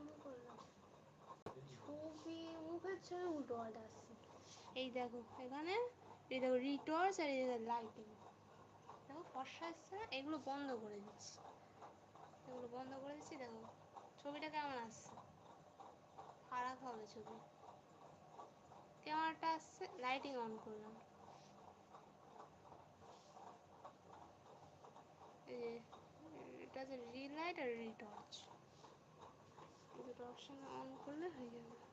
শুরু করলাম ছবি মুখের উল্টো পাল্টা আসছে এই দেখো, এখানে, এই দেখো রিটর্স আর এই লাইটিং দেখো ফর্সা আসছে না এগুলো বন্ধ করে দিচ্ছি। এগুলো বন্ধ করে দিচ্ছি, দেখো, ছবিটা কেমন আসছে? খারাপ হবে ছবি। ক্যামেরাটা আসছে লাইটিং অন করলাম। এই এটা হচ্ছে রিলাইট আর রিটর্চ দুটো অপশন অন করলে হয়ে যাবে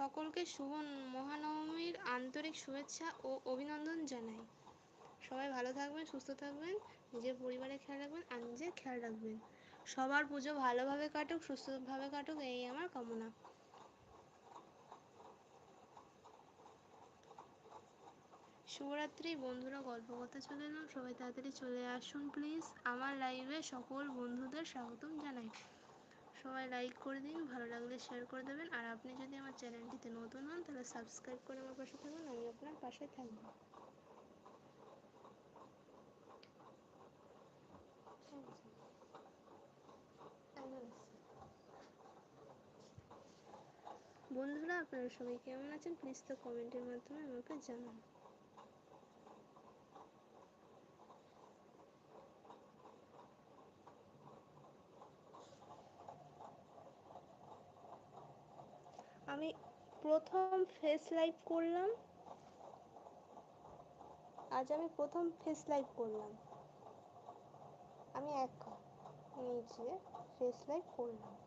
সকলকে শুভ মহানবমীর আন্তরিক শুভেচ্ছা ও অভিনন্দন জানাই। সবাই ভালো থাকবেন, সুস্থ থাকবেন, নিজের পরিবারের খেয়াল রাখবেন আর নিজের খেয়াল রাখবেন। সবার পুজো ভালোভাবে কাটুক, সুস্থভাবে কাটুক, এই আমার কামনা। শিবরাত্রি বন্ধুরা গল্প করতে চলে এলাম। সবাই তাড়াতাড়ি চলে আসুন প্লিজ আমার লাইভে সকল বন্ধুদের স্বাগতম জানাই। সবাই লাইক করে দিন, ভালো লাগলে শেয়ার করে দেবেন। আর আপনি যদি আমার চ্যানেলটিতে নতুন হন, তাহলে সাবস্ক্রাইব করে আমার পাশে থাকবেন আমি আপনার পাশে থাকব। বন্ধুরা, আপনারা সবাই কেমন আছেন? প্লিজ তো কমেন্টের মাধ্যমে আমাকে জানান। আমি প্রথম ফেস লাইভ করলাম। আজ আমি প্রথম ফেস লাইভ করলাম। আমি একা নিজে ফেস লাইভ করলাম।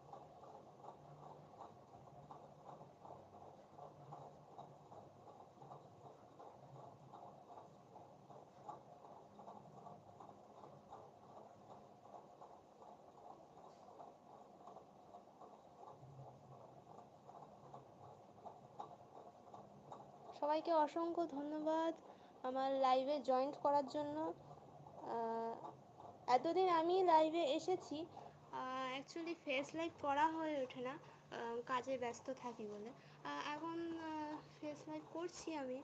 সবাইকে অসংখ্য ধন্যবাদ আমার লাইভে জয়েন্ট করার জন্য। এতদিন আমি লাইভে এসেছি অ্যাকচুয়ালি ফেস লাইভ করা হয়ে ওঠে না কাজে ব্যস্ত থাকি বলে। এখন ফেস লাইভ করছি আমি।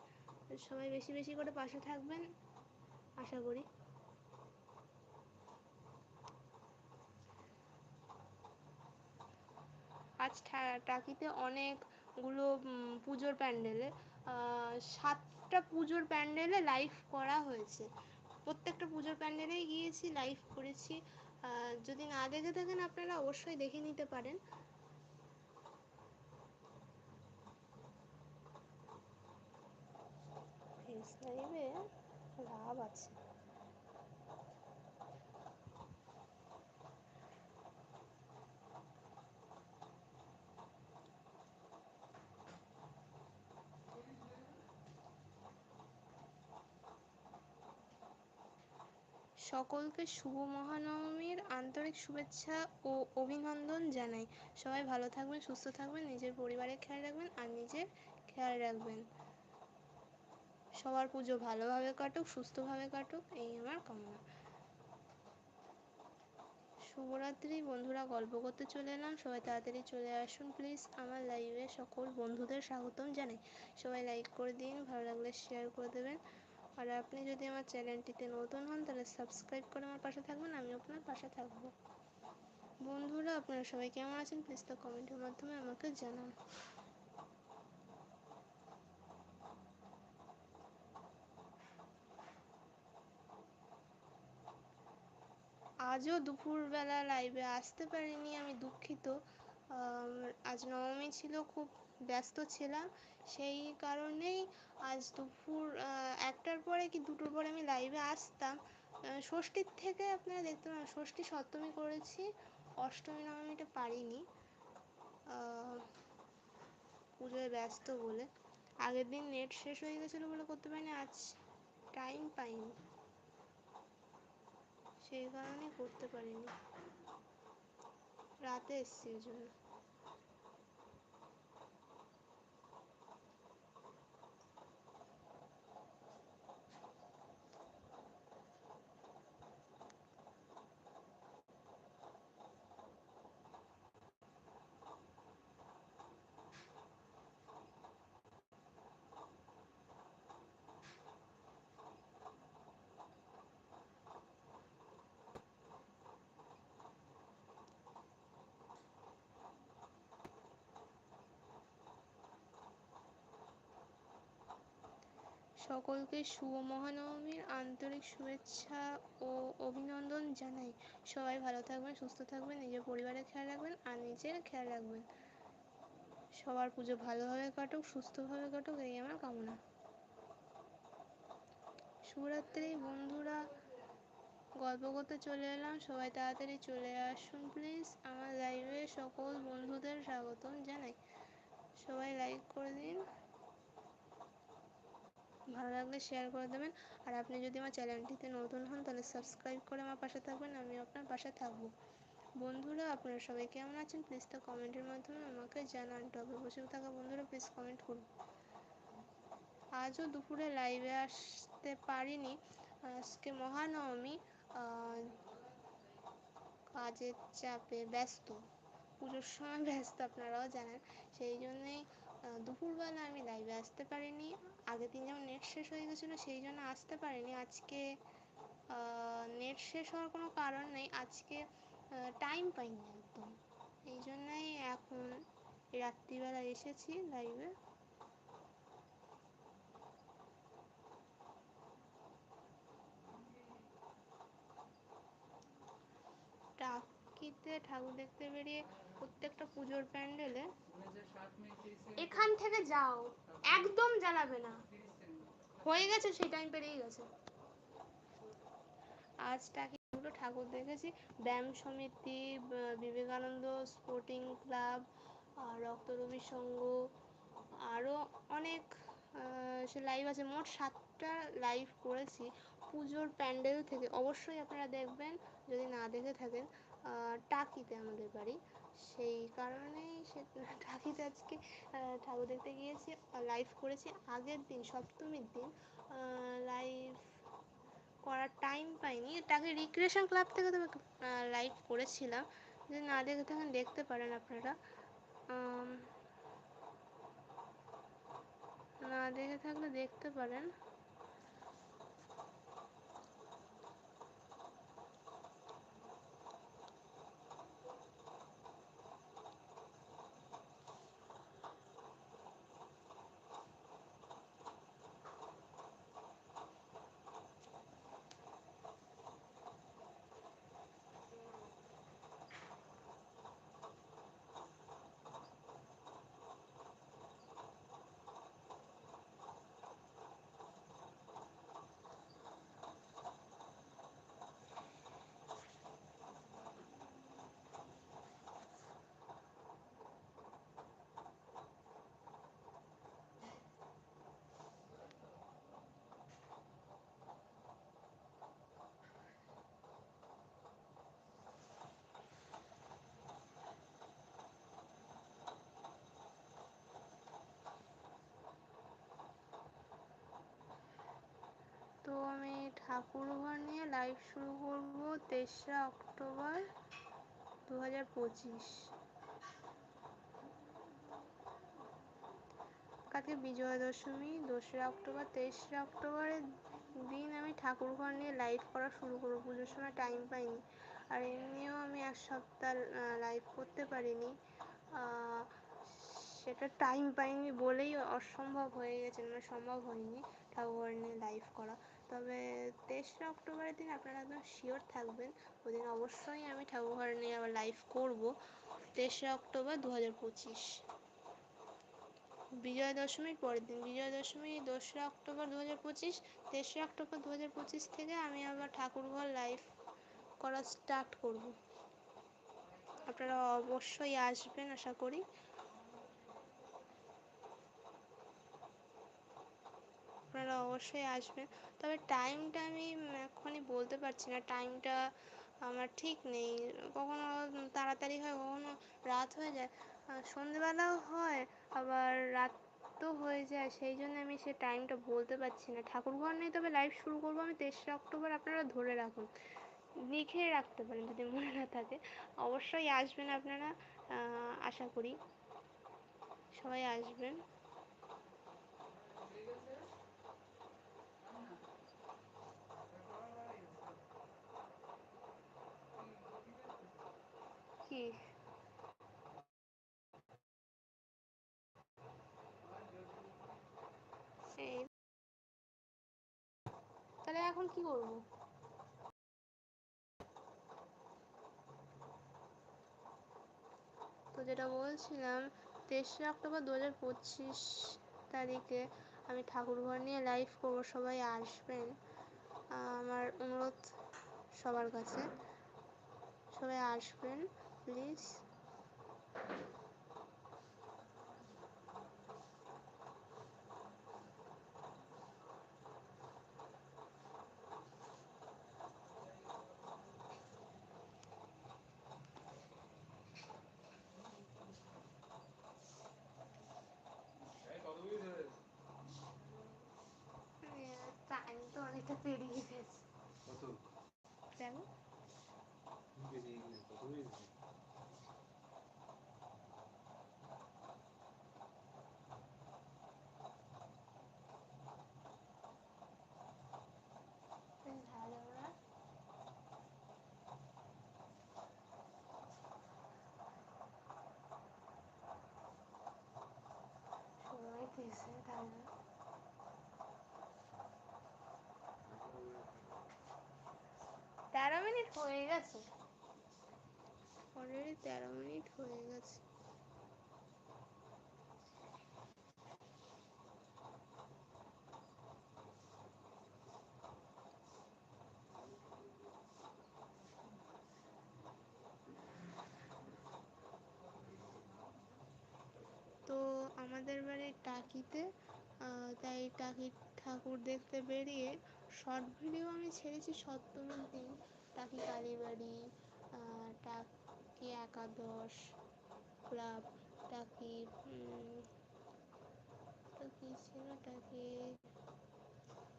সবাই বেশি বেশি করে পাশে থাকবেন, আশা করি। আজ টাকিতে অনেকগুলো পুজোর প্যান্ডেলে সাতটা পুজোর প্যান্ডেলে লাইভ করা হয়েছে। প্রত্যেকটা পুজোর প্যান্ডেলেই গিয়েছি লাইভ করেছি। যদি না দেখে থাকেন, আপনারা অবশ্যই দেখে নিতে পারেন। লাইভে লাভ আছে। সকলকে শুভ মহানবমীর আন্তরিক শুভেচ্ছা ও অভিনন্দন জানাই। সবাই ভালো থাকবেন, সুস্থ থাকবেন, নিজের পরিবারের খেয়াল রাখবেন আর নিজের খেয়াল রাখবেন। সবার পুজো ভালোভাবে কাটুক, সুস্থভাবে কাটুক, এই আমার কামনা। শুভরাত্রি, বন্ধুরা, গল্প করতে চলে এলাম। সবাই তাড়াতাড়ি চলে আসুন প্লিজ আমার লাইভে সকল বন্ধুদের স্বাগতম জানাই। সবাই লাইক করে দিন, ভালো লাগলে শেয়ার করে দেবেন। আর আপনি যদি আমার চ্যানেলটিতে নতুন হন, তাহলে সাবস্ক্রাইব করে আমার পাশে থাকবেন আমি আপনার পাশে থাকব। বন্ধুরা, আপনারা সবাই কেমন আছেন? প্লিজ তো কমেন্টের মাধ্যমে আমাকে জানান। আজও দুপুরবেলা লাইভে আসতে পারিনি, আমি দুঃখিত। আজ নবমী ছিল, খুব ব্যস্ত ছিলাম। সেই কারণেই আজ দুপুর একটার পরে কি দুটোর পরে আমি লাইভে আসতাম। ষষ্ঠীর থেকে আপনারা দেখতে পাবেন ষষ্ঠী সপ্তমী করেছি, অষ্টমী নবমীটা পারিনি। পুজোয় ব্যস্ত বলে। আগের দিন নেট শেষ হয়ে গেছিল বলে করতে পারিনি, আজ টাইম পাইনি। সেই কারণে করতে পারিনি। রাতে এসছি জন্য। সকলকে শুভ মহানবমীর আন্তরিক শুভেচ্ছা ও অভিনন্দন জানাই। সবাই ভালো থাকবেন, সুস্থ থাকবেন, নিজের পরিবারের খেয়াল রাখবেন আর নিজের খেয়াল রাখবেন। সবার পুজো ভালোভাবে কাটুক, সুস্থভাবে কাটুক, এই আমার কামনা। শিবরাত্রি বন্ধুরা। গল্প করতে চলে এলাম, সবাই তাড়াতাড়ি চলে আসুন প্লিজ আমার লাইভে সকল বন্ধুদের স্বাগতম জানাই। সবাই লাইক করে দিন। ভালো লাগলে শেয়ার করে দেবেন। আর আপনি যদি আমার চ্যানেলটিতে নতুন হন, তাহলে সাবস্ক্রাইব করে আমার পাশে থাকবেন, আমি আপনার পাশে থাকব। বন্ধুরা, আপনারা সবাই কেমন আছেন? প্লিজ তো কমেন্টের মাধ্যমে আমাকে জানান। টবে বসে থাকা বন্ধুরা প্লিজ কমেন্ট করুন। আজও দুপুরে লাইভে আসতে পারিনি। আজকে মহানবমী কাজের চাপে ব্যস্ত। পুজোর সময় ব্যস্ত, আপনারাও জানেন। সেই জন্যেই দুপুরবেলা আমি লাইভে আসতে পারিনি। আগের দিন যেমন নেট শেষ হয়ে গেছিল, সেই জন্য আসতে পারিনি। আজকে নেট শেষ হওয়ার কোনো কারণ নেই। আজকে টাইম পাইনি একদম। এই জন্যই এখন রাত্রিবেলা এসেছি লাইভে টাকিতে ঠাকুর দেখতে বেরিয়ে প্রত্যেকটা পুজোর প্যান্ডেলে এখান থেকে যাও। একদম জ্বালাবে না। হয়ে গেছে সেই টাইম পেরিয়ে গেছে। আজ টাকিগুলো ঠাকুর দেখেছি। ব্যায়াম সমিতি বিবেকানন্দ স্পোর্টিং ক্লাব রক্তরবি সংঘ আরও অনেক সে লাইভ আছে। মোট সাতটা লাইভ করেছি পুজোর প্যান্ডেল থেকে। অবশ্যই আপনারা দেখবেন যদি না দেখে থাকেন টাকিতে আমাদের বাড়ি। সেই কারণেই সে টাকিতে আজকে ঠাকুর দেখতে গিয়েছি লাইভ করেছি। আগের দিন, সপ্তমীর দিন লাইভ করার টাইম পাইনি। টাকি রিক্রিয়েশন ক্লাব থেকে তবে লাইভ করেছিলাম। যদি না দেখে থাকেন, দেখতে পারেন আপনারা। না দেখে থাকলে দেখতে পারেন তো আমি ঠাকুরঘর নিয়ে লাইভ শুরু করব তেসরা অক্টোবর দু হাজার পঁচিশ। কালকে বিজয়া দশমী, দোসরা অক্টোবর তেইশরা অক্টোবরের দিন আমি ঠাকুরঘর নিয়ে লাইভ করা শুরু করব। পুজোর সময় টাইম পাইনি। আর এমনিও আমি এক সপ্তাহ লাইভ করতে পারিনি। সেটা টাইম পাইনি বলেই অসম্ভব হয়ে গেছে। মানে সম্ভব হয়নি ঠাকুরঘর নিয়ে লাইভ করা। তবে তেসরা অক্টোবরের দিন আপনারা একদম শিওর থাকবেন ওই দিন অবশ্যই আমি ঠাকুরঘর নিয়ে আবার লাইভ করব, তেসরা অক্টোবর দু হাজার পঁচিশ। বিজয়া দশমীর পরের দিন, বিজয়া দশমী দোসরা অক্টোবর দু হাজার পঁচিশ, তেসরা অক্টোবর দু হাজার পঁচিশ থেকে আমি আবার ঠাকুরঘর লাইভ করা স্টার্ট করব। আপনারা অবশ্যই আসবেন, আশা করি আপনারা অবশ্যই আসবেন তবে টাইমটা আমি এখনই বলতে পারছি না। টাইমটা আমার ঠিক নেই। কখনো তাড়াতাড়ি হয়, কখনো রাত হয়ে যায়। সন্ধেবেলাও হয়, আবার রাত তো হয়ে যায়। সেই জন্য আমি সে টাইমটা বলতে পারছি না। ঠাকুরঘর নেই, তবে লাইভ শুরু করব আমি তেসরা অক্টোবর। আপনারা ধরে রাখুন। লিখে রাখতে পারেন যদি মনে না থাকে। অবশ্যই আসবেন আপনারা আশা করি। সবাই আসবেন। তাহলে এখন কি করব? তো যেটা বলছিলাম, তেসরা অক্টোবর দু হাজার পঁচিশ তারিখে আমি ঠাকুরঘর নিয়ে লাইভ করব, সবাই আসবেন। আমার অনুরোধ সবার কাছে। সবাই আসবেন। প্লিজ টাইম তো অনেকটা পেরিয়ে গেছে দেখো ভালো না সময় পেয়েছে তাহলে তেরো মিনিট হয়ে গেছে। অলরেডি তেরো মিনিট হয়ে গেছে। তো আমাদের বাড়ির টাকিতে তাই টাকির ঠাকুর দেখতে বেরিয়ে শর্ট ভিডিও আমি ছেড়েছি সপ্তমীর দিন টাকি কালীবাড়ি টাকি একাদশ ক্লাব টাকি কী ছিল টাকি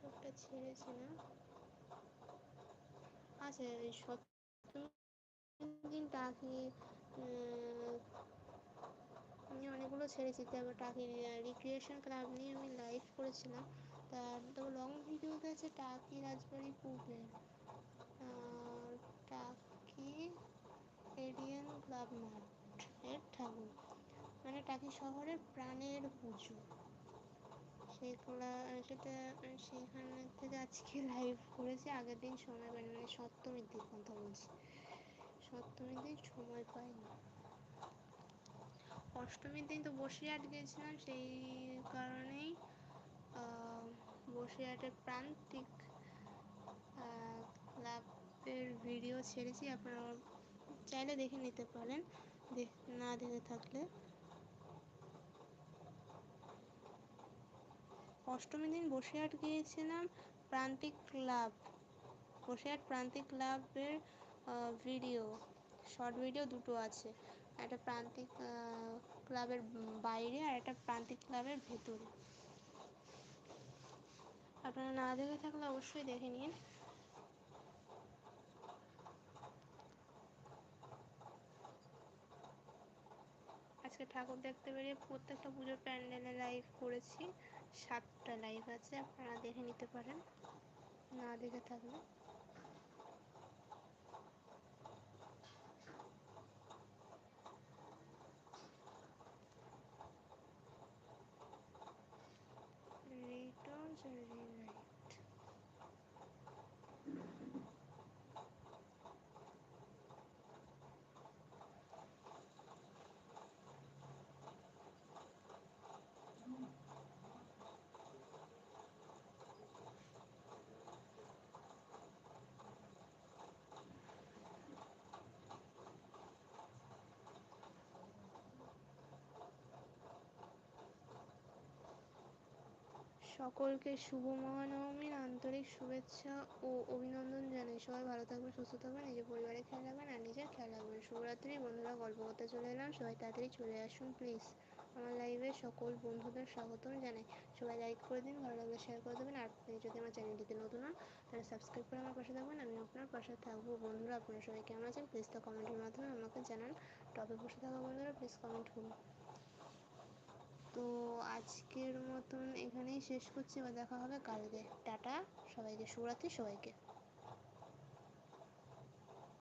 একটা ছেড়েছি না? আচ্ছা দিন টাকি আমি অনেকগুলো ছেড়েছি তারপর টাকি রিক্রিয়েশন ক্লাব নিয়ে আমি লাইভ করেছিলাম। তার তো লং ভিডিওতে আছে টাকি রাজবাড়ি পুবের টাকি এরিয়ান ক্লাব মাঠ এর ঠাকুর। মানে টাকি শহরের প্রাণের পুজো। সেগুলা সেটা সেখান থেকে আজকে লাইভ করেছি। আগের দিন সময় পাইনি মানে সপ্তমীর দিন কথা বলছি। সপ্তমীর দিন সময় পাইনি। অষ্টমীর দিন তো বসিরহাট গিয়েছিলাম, সেই কারণেই বসিরহাটের প্রান্তিক ক্লাবের ভিডিও ছেড়েছি, আপনারা চাইলে দেখে নিতে পারেন না দেখে থাকলে। অষ্টমীর দিন বসিরহাট গিয়েছিলাম, প্রান্তিক ক্লাব। বসিরহাট প্রান্তিক ক্লাবের ভিডিও শর্ট ভিডিও দুটো আছে। একটা প্রান্তিক ক্লাবের বাইরে আর একটা প্রান্তিক ক্লাবের ভেতরে। আপনারা না দেখে থাকলে অবশ্যই দেখে নিন। আজকে ঠাকুর দেখতে বেরিয়ে প্রত্যেকটা পুজোর প্যান্ডেলে লাইভ করেছি। সাতটা লাইভ আছে, আপনারা দেখে নিতে পারেন। না দেখে থাকলে। returns সকলকে শুভ মহানবমীর, আন্তরিক শুভেচ্ছা ও অভিনন্দন জানাই। সবাই ভালো থাকবেন, সুস্থ থাকবেন, নিজের পরিবারের খেয়াল রাখবেন আর নিজের খেয়াল রাখবেন। শুভরাত্রি, বন্ধুরা, গল্প করতে চলে এলাম। সবাই তাড়াতাড়ি চলে আসুন প্লিজ আমার লাইভে সকল বন্ধুদের স্বাগতম জানাই। সবাই লাইক করে দিন, ভালো লাগলে শেয়ার করে দেবেন। আর আপনি যদি আমার চ্যানেলটিতে নতুন হন, তাহলে সাবস্ক্রাইব করে আমার পাশে থাকবেন। আমি আপনার পাশে থাকব। বন্ধুরা, আপনারা সবাই কেমন আছেন? প্লিজ তা কমেন্টের মাধ্যমে আমাকে জানান। টপে বসে থাকা বন্ধুরা প্লিজ কমেন্ট করুন। তো আজকের মতন এখানেই শেষ করছি এবার দেখা হবে কালকে। টাটা সবাইকে শুভরাত্রি সবাইকে।